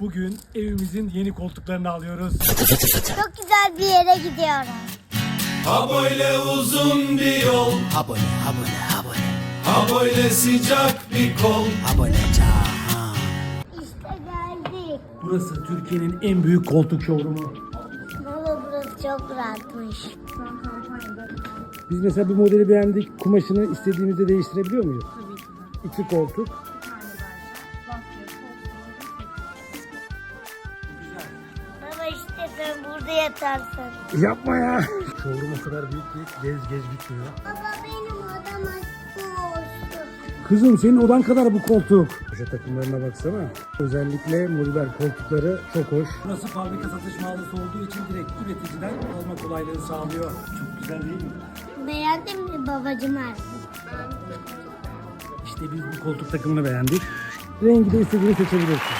Bugün evimizin yeni koltuklarını alıyoruz. Çok güzel bir yere gidiyorum. Ha böyle uzun bir yol Abone, abone, abone, Ha böyle sıcak bir kol abone Cahan. İşte geldik. Burası Türkiye'nin en büyük koltuk showroom'u. Valla burası çok rahatmış. Biz mesela bu modeli beğendik. Kumaşını istediğimizde değiştirebiliyor muyuz? İki koltuk. Sen burada yatarsın. Yapma ya. Showroom o kadar büyük ki gez gez bitmiyor. Baba benim odam açık olsun. Kızım senin odan kadar bu koltuk. Köşe takımlarına baksana. Özellikle Moliber koltukları çok hoş. Burası fabrika satış mağazası olduğu için direkt üreticiden alma kolaylığı sağlıyor. Çok güzel değil mi? Beğendin mi babacım artık? İşte biz bu koltuk takımını beğendik. Rengi de istediğini seçebilirsin.